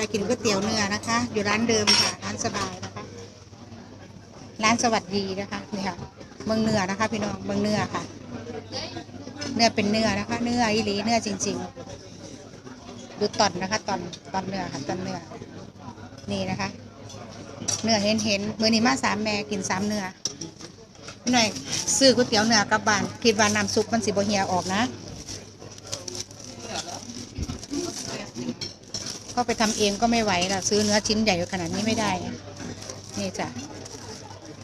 น่อยกินก๋วยเตี๋ยวเนื้อนะคะ อยู่ร้านเดิมค่ะร้านสบายนะคะ ร้านสวัสดีนะคะนี่ค่ะเมืองเนื้อนะคะ พี่น้องเมืองเนื้อค่ะ เนื้อเป็นเนื้อนะคะ เนื้ออีหลีเนื้อจริง ๆ ดูตอนนะคะตอนตอนเนื้อค่ะตอนเนื้อนี่นะคะ เนื้อเห็นเห็นมือนี้มาสามแม่กินสามเนื้อหน่อยซื้อก๋วยเตี๋ยวเนื้อกลับบ้านคิดว่าน้ำซุปมันสิบเหียออกนะ ก็ไปทำเองก็ไม่ไหวล่ะซื้อเนื้อชิ้นใหญ่ขนาดนี้ไม่ได้นี่จ้ะ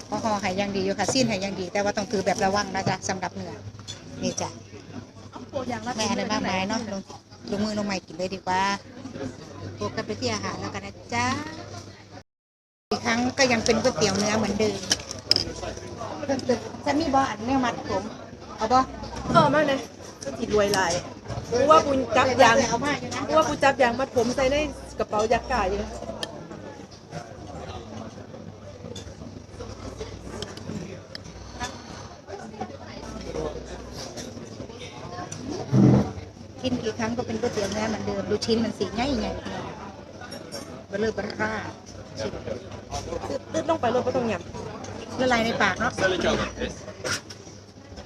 ก็ห่อไข่ยังดีอยู่ค่ะซีนไข่ยังดี แต่ว่าต้องถือแบบระวังนะจ๊ะสำหรับเนื้อนี่จ้ะไม่อะไรมากมายเนาะลงลงมือลงไม้กินเลยดีกว่าโฟกัสไปที่อาหารแล้วกันนะจ๊ะอีกครั้งก็ยังเป็นก๋วยเตี๋ยวเนื้อเหมือนเดิมจะมีบ่อันเนื้อมัดผมเอาบ่เออมาเลยก็ติดรวยหลาย กูว่ากูจับยางเอามาะกูว่ากูจับยางมัดผมใส่ในกระเป๋ายักษ์ไก่เลยกินกี่ครั้งก็เป็นก๋วยเตี๋ยวเนื้อเหมือนเดิม ดูชิ้นมันสีง่ายไงเบลอเบร่าชิ้นตึ๊ดลงไปรถก็ต้องหยละลายในปากเนาะ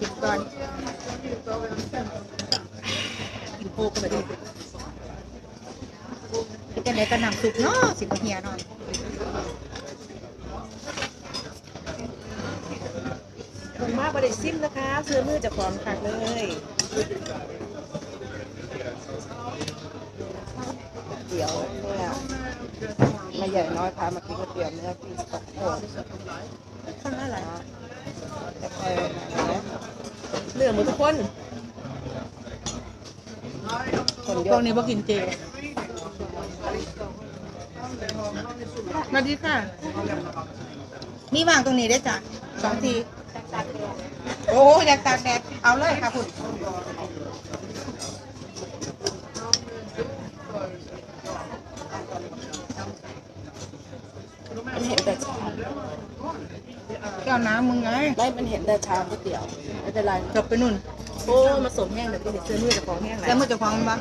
กินก่อน กินโคกกันไปดิกินกันไหนก็นำซุปเนาะสิบเฮียหน่อยถูกมากประเดี๋ยวซิมนะคะเสื้อมือจากของขักเลยเตี๋ยวเนี่ยม่ใหญ่น้อยพามากินก๋วยเตี๋ยวเนื้อที่สองโอ้ข้างหน้าไหลจะคอยเนื้อหมดทุกคน คนเยพวอะกนี้พวกกินเจมาดีค่ะ มีวางตรงนี้ได้จ้ะสองที โอ้อยากตากแดดเอาเลยค่ะคุณ มันเห็นแต่ชามแก้วน้ำมึงไง ไม่มันเห็นแต่ชามก๋วยเตี๋ยวไม่เป็นไรจบไปนุ่น โอ้มาสมแห้งเดี๋ยวกินเสื้อมือจากของแห้งไหลแล้วมือเจะฟังมันบ้าง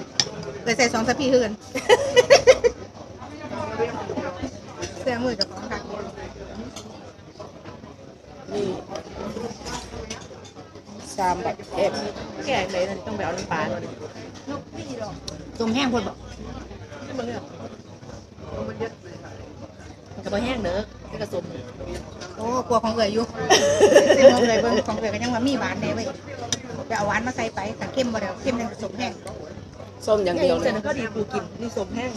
เลยใส่สองทัพพี่เฮือนเสื้อมือเจะฟังค่ะนี่ชามแบบเอฟแก่เลยนะต้องไปเอาน้ำปลาหน่อยตรงแห้งคนบอกนี่มึงเนี่ยมันก็บ่แห้งเด้อนี่ก็สมโอ้กลัวของเอ๋ยอยู่ซึ่งของเอ๋ยเบิ่งของเอ๋ยก็ยังว่ามีหวานแน่เว้ย ไปเอาหวานมาใส่ไปแต่เข้มบ่ได้เข้มนั่นผสมแห้งส้มอย่างเดียวเลเสร็ยจแล้วก็ดีกูกินนี่สมแห้ง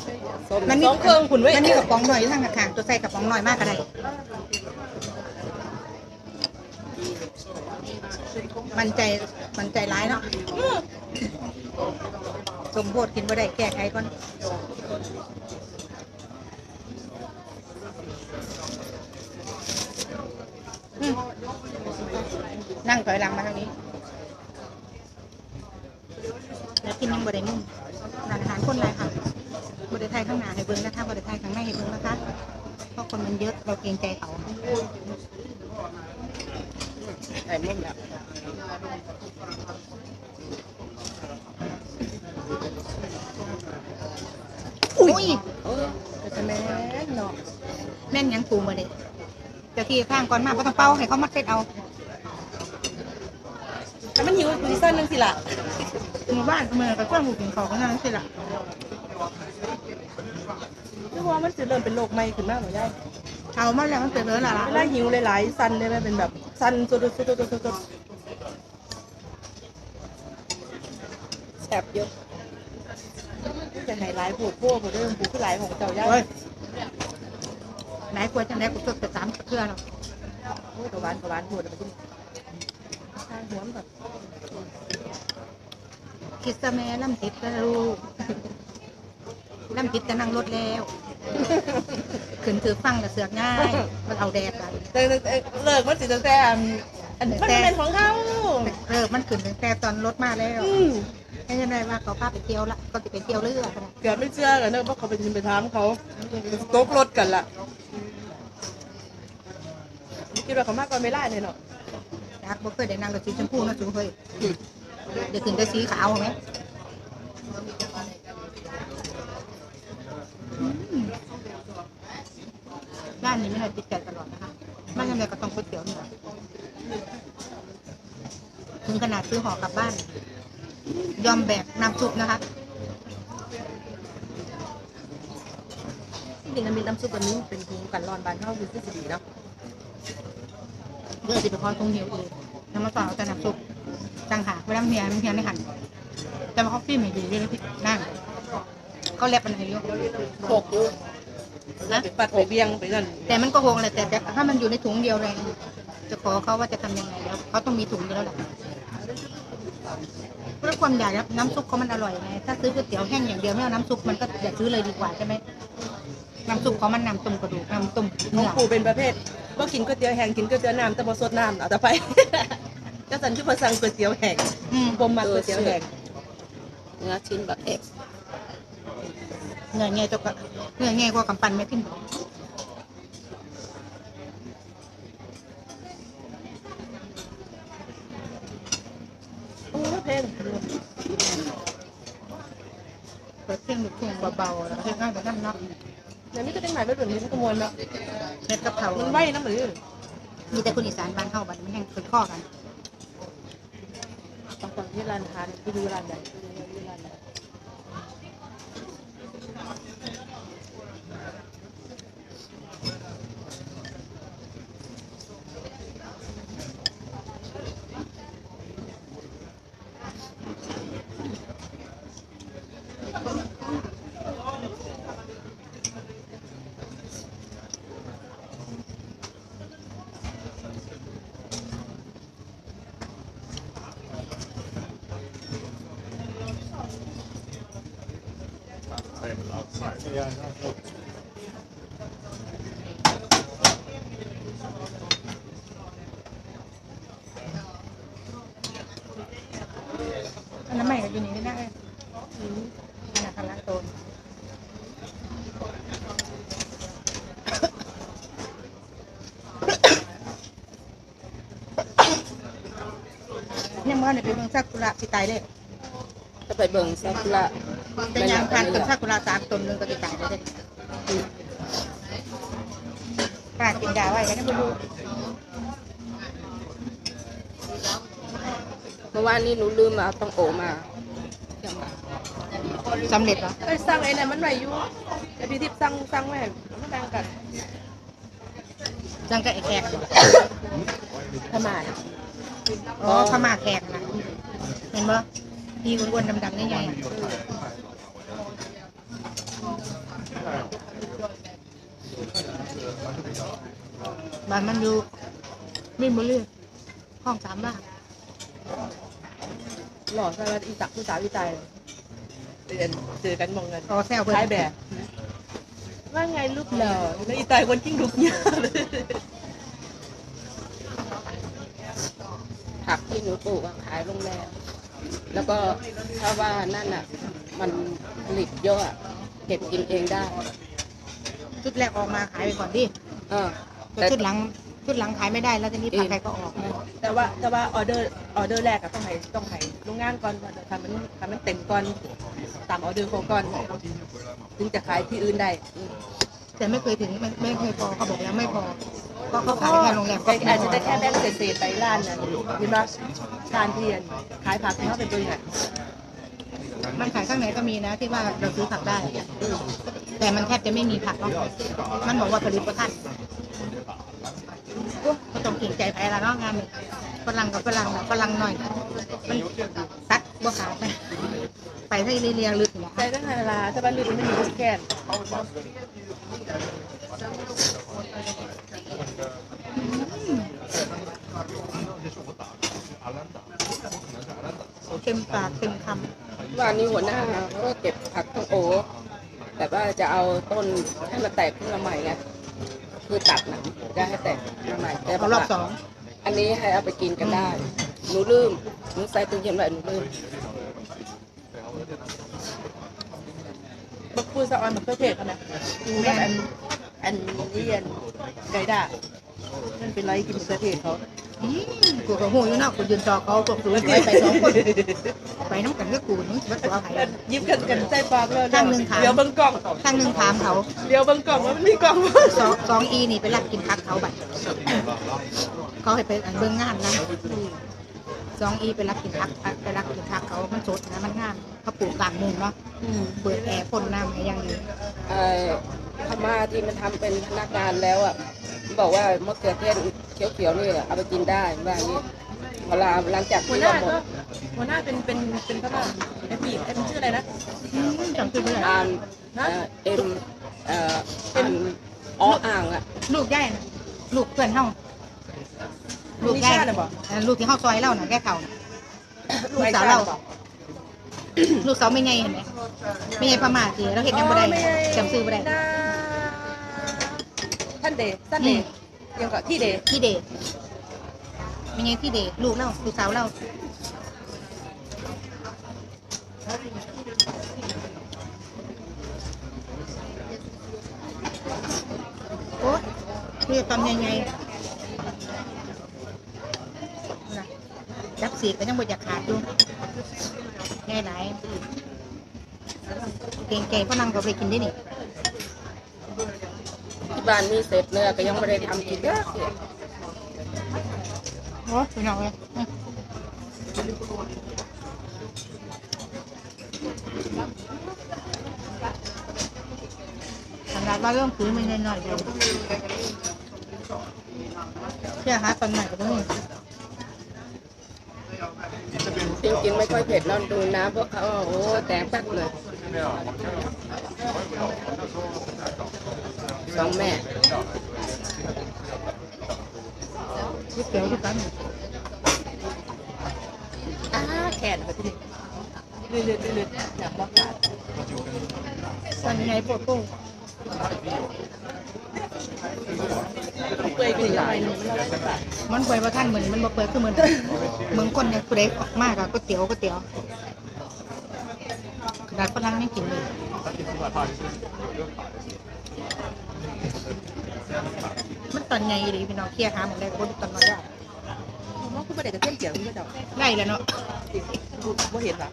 ส้มมันมีสองเครื่องคุณเว้ยมันมีกระป๋องหน่อยอยู่ทางข้างๆตัวใส่กระป๋องหน่อยมากก็ได้มันใจมันใจร้ายเนาะสมโพธกินบ่ได้แก้ไขก่อนอืมนั่งถอยหลังมาทางนี้แล้ว กินยังบ่ได้มุ่งร้านอาหารคนไรค่ะบริไทยข้างหน้าให้เบิ้งนะคะบริไทยข้างในให้เบิ้งนะคะเพราะคนมันเยอะเราเกรงใจเขาไข่มุกแบบอุ้ยแต่แม่เนาะแม่นยังปูมาเด็เจะที่ข้างก่อนมาก็ต้องเป้าให้เขามัดเซ็ตเอาแต่มันหิวกูสิสั้นนึงสิล่ะ หมู่บ้านเมืองกับกว้างหูกินเขาก็นั่นสิล่ะคือว่ามันจะเริ่มเป็นโรคใหม่ขึ้นมาหรือย่าเอามาแล้วมันเป็นเนื้อละเวลาหิวหลายๆ สั้นได้ไหมเป็นแบบสั้นสุดๆสุดๆแซ่บเยอะๆจะให้หลายผูกพวกผูกเรื่องผูกคือหลายของเจ้าย่าโอ้ยไหนกลัวจังไดกูสดไปสามเครือเนาะโอ้ยกระวานกระวานพูดแล้วมันจะใช่หัวมันแบบ คิดซะแม่ล่ำติดแล้วลูกล่ำติดจะนั่งรถแล้ว ขึ้นถือฟังแล้วเสือกง่าย มันเอาแดดกันแต่เลิกมันสิตั้งแต่อันอันมันเป็นของเขาเออมันขึ้นตั้งแต่ตอนรถมาแล้วอืมให้ยังไงว่าเขาพาไปเที่ยวละก็จะไปเที่ยวเรือกันเกือบไม่เชื่อกันเนอะเพราะเขาไปยินไปถามเขาตกรถกันล่ะคิดว่าเขามากกว่าไม่ไล่เลยเนาะจากบ่เคยได้นั่งรถสีชมพูนะจูเฮ้ย เดี๋ยวขึ้นได้สีขาวไหมอืมานนี้ไม่ได้ติดใจตลอดนะคะบ้านยังไงก็ต้องก๋วยเตี๋ยวเนื้อถึงขนาดซื้อห่อกลับบ้าน ยอมแบกน้ำซุปนะคะจริงๆมันมีน้ำซุปอันนี้เป็นถุงกันร้อนบานเท่าคือที่สีเนาะเพื่อสิไปพอตรงเหี่ยวเองน้ำมาต่อเอาแต่น้ำซุป จังหากเวลาเฮียเฮียในหันแต่มาคอฟฟี่ไม่ดีเลยนะพี่นั่งเขาแลบอะไรอยู่โขกอยู่นะไปปัดไปเบี้ยงไปนั่นแต่มันก็คงแหละแต่ถ้ามันอยู่ในถุงเดียวเลยจะขอเขาว่าจะทำยังไงแล้วเขาต้องมีถุงอยู่แล้วแหละเพราะความอยากน้ำซุปเขามันอร่อยไงถ้าซื้อก๋วยเตี๋ยวแห้งอย่างเดียวไม่เอาน้ำซุปมันก็อย่าซื้อเลยดีกว่าใช่ไหมน้ำซุปเขามันนำต้มกระดูกนำต้มน้องเนื้อปูเป็นประเภทว่ากินก๋วยเตี๋ยวแห้งกินก๋วยเตี๋ยวน้ำแต่บ่สดน้ำเอาแต่ไป ก็สันที่พอสั่งก๋วยเตี๋ยวแห้งอืมบ่มมาก๋วยเตี๋ยวแห้งเนื้อชิ้นแบบเอกเนื้อแง่ตัวก็เนื้อแง่กว่ากำปั้นไม่ขึ้นโอ้เพลงเปิดเพลงลูกทุ่งเบาๆแล้วก็เพลงง่ายแบบนั้นเนาะเดี๋ยวนี้ก็ได้หมายไปแบบนี้มันก็มวนเนาะเฮ็ดกับเขามันไหวน้ำหรือ มีแต่คนอีสานบ้านเฮาบ้านมันแห้งเป็นข้อกัน บางคนที่ร้านอาหารที่ดูร้านใหญ่ที่ดูร้านใหญ่อั นนั้นใหม่ก็อยู่นี่ไม่ได้อืมอันนั้นคณะโตนยังเมื่อไหร่ไปเมืองซางซากุระแต่ยางพันต้นซากุระสามตนหนึงก็สิตายเลยเด้ป้ากินยาไว้ก็ได้ไม่รู้เมื่อวานนี้หนูลืมเอาต้องโอมาสำเร็จเหรอไอ้ยสั่งไอ้นั่นมันไหวอยู่ไอ้พี่ทิพย์สั่งสั่งไว้ม่แบ่งกันจังกับไอ้แขกประมาอ๋อขมาแขกนะเห็นปะพี่อ้วนๆดำๆนี่ไง บ้านมันอยู่มินบุรีห้องสามบ้านหล่อใช่ไหมอีสักผู้สาวอีใจเรียนเจอกันมองเงินต่อแซวเพื่อคล้ายแบบ ว่าไงลูกหล่อแล้วอีตายคนกิ้งดุกยาเลยผักที่หนูปลูกอะขายโรงแรมแล้วก็ถ้าว่านั่นอะ มันผลิตเยอะอะเก็บกินเองได้ ชุดแรกออกมาขายไปก่อนดิเออแต่ชุดหลังชุดหลังขายไม่ได้แล้วทีนี้ผักใครก็ออกแต่ว่าแต่ว่าออเดอร์ออเดอร์แรกอะต้องให้ต้องให้โรงงานก่อนว่าจะทำมันทำมันเต็มก่อนตามออเดอร์เขาก่อนถึงจะขายที่อื่นได้ แต่ไม่เคยถึงไม่ไม่เคยพอเขาบอกแล้วไม่พอก็เขาขายแค่โรงแรมก็แต่อาจจะได้แค่แบ่งเศษๆไปร้านนั้นเห็นไหมร้านเทียนขายผักที่เขาเป็นตัวอย่าง มันขายข้างไหนก็มีนะที่ว่าเราซื้อผักได้ แต่มันแทบจะไม่มีผักเนาะมันบอกว่าผลิตประทันก็ต้องเก่งใจไปละเนาะงานนี้ฝรั่งกับฝรั่งนะฝรั่งหน่อย มันตัดบ่ขาดไปไปให้เรียงลึกนะใจตั้งแต่เวลาถ้าบ้านลืมมันไม่มีแค่นเต็มปากเต็มค วันนี้หัวหน้าก็เก็บผักทั้งโอแต่ว่าจะเอาต้นให้มันแตกขึ้นมาใหม่ไงคือตัดนะจะให้แตกขึ้นมาใหม่แต่ำบเอาอกรอบว่าสองอันนี้ให้เอาไปกินกันได้หนูลืมหนูใส่ตู้เย็นไว้หนูลืมบักพูดสะออนบักเพื่อเทศเขานะดูแบบอันอันนี้อันไกด้า มันเป็นไรกินบักเพื่อเทศเขาอืมกูก็หูอยู่เนาะกูยืนจอเขาพวกกูไปไปสองคนไปน้ำกันก็กูนึกว่าตัวไผ่ ยิ้มกันกันใจปากเลยข้างหนึ่งค่ะ เดี๋ยวเบิ่งกล่องข้างหนึ่งถามเขาเดี๋ยวเบิ่งกล่องว่ามันมีกล่องบ่สองสองอีนี่ไปรับกินพักเขาบัดเขาให้ไปอันเบื้องงานนะสองอีไปรับกินพักไปรับกินพักเขามันสดนะมันงามเขาปลูกกลางมุงเนาะเปิดแอร์พ่นน้ำให้อยังดี เอ่อพม่าที่มันทำเป็นพนักงานแล้วอะ บอกว่ามะเขือเทศเขียวๆนี่เอาไปกินได้ว่าอย่างนี้เวลาหลังจากหัวที่หน้าเราหมดก็หัวหน้าเป็นเป็นเป็นพระราไอ้ปีไอ้เป็นชื่ออะไรนะอืมจังคือเบื่ออ่านเอ่อเอ็มเอ่ออ่านอ้ออ่างอะ ลูกย่ายนะลูกเพื่อนเฮาลูกย่ายนิชาน่ะบ่อันนั้นลูกที่เฮาซอยเล่าน่ะแก้เข่าน่ะลูกสาวเราลูกสาวไม่ไงเห็นไหมไม่ไงประมาทสิเราเห็นยังบ่ได้จำซื้อบ่ได้ท่า นเดย์ท่านเดย์ยังก็ที่เดย์ที่เดชไม่ไงที่เดชลูกเล่าลูกสาวเล่าโอ้เรียกตอนใหญ่ๆน่ะจับสีก็ยังบ่อยากขาดอยู่แง่ไหนเก่งๆเพราะนั่งก็ไปกินได้นี่ ที่บ้านมีเศษเนื้อก็ยังไม่ได้ทำกินเยอะเลยโอ้ยน้องเลยอืมขนาดว่าเรื่องผืนมันหน่อยๆเลยวเชื่อฮะตอนไหนก็ต้องจริงๆไม่ค่อยเผ็ดนอนดูน้ำพวกเขาโอ้แตกแป๊กเลย สองแม่ก๋วยเตี๋ยวทุกกันอ่าแขนแบบนี้เลือดเลือดเลือดอยากบอกขาดตอนไงปวดโป้งเปื่อยขึ้นยังไงหนึ่มันเราได้ปะมันเปื่อยว่าท่านเหมือนมันบ่เปื่อยคือเหมือนเหมืองคนเนี่ยกูได้ออกมากอะก๋วยเตี๋ยวก๋วยเตี๋ยวขนาดฝรั่งไม่กินเลย มันตอนไงดีพี่น้องเคลียร์หาหมดเลยคนตอนน้อยได้มว่าคุณประเด็กกับเทียมเกี่ยวคุณเจ้าได้แล้วเนาะว่าเห็นปะ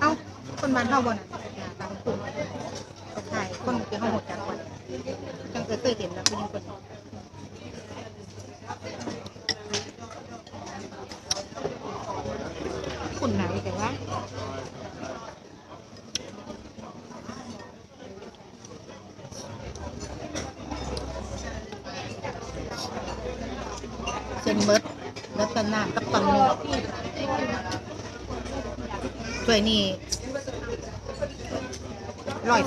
เอ้าคนบ้านเฮาบ่น่ะตามกลุ่มก็ถ่ายคนที่เฮาหมดจากก่อนจังเคยเคยเห็นแล้วเป็นคนคุณหนาแต่ว่าเส้ นเบิดแล้วก็น้ำกับตอนนึงถ้วยนี่ร้อย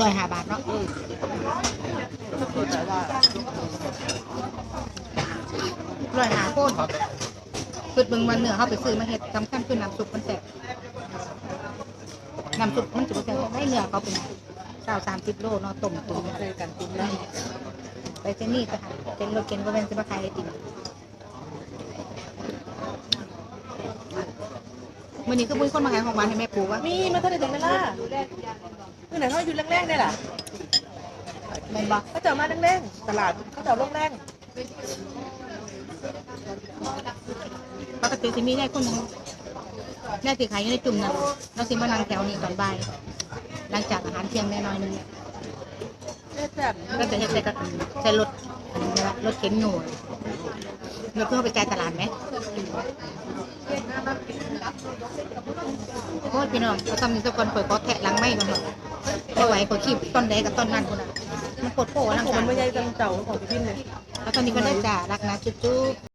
ร้อยห้าบาทเนาะแต่ว่าร้อยห้าโคนคือเบิ่งวันเนื้อเขาไปซื้อมาเฮ็ดสำคัญคือน้ำซุปมันแซ่บน้ำซุปมันจะแซ่บได้เนื้อเขาเป็นเก้าสามสิบโลเนาะต้มตุ๋นเคยกันตุ้มนะ ไปเจนี่ไปหาเจนรถเจนก็เป็นสิมาขายไอติมวันนี้ก็บุ้ยคนมาขายของหวานให้แม่ปูวะมีมาเท่าไหร่ถึงเวลาคือไหนเขาอยู่แรงๆเนี่ยล่ะแม่นบอกเขาจะมาแรงๆตลาดเขาจะลงแรงปกติสิมีได้คนหนึงได้สิขายอยู่ในจุ่มนั่นเราสิมานั่งแถวนี้ตอนบ่ายหลังจากอาหารเที่ยงแน่นอนนึงแบบ ก็จะเฮ็ดใส่กระใส่รถอันนี้นะรถเข็นหนูรถเพื่อไปจ่ายตลาดไหมโอ้ยพี่น้องเราทำนี่สักคนเปิดก็แทะหลังไม่กันหมดไม่ไหวก็ขีบต้นใดกับต้นนั้นคนน่ะมันปวดโผล่ร่างผมกามันไม่ยใหญ่จังเต่าของพี่พินเลยแล้วตอนนี้ก็ได้จ่ารักนะจุ๊บ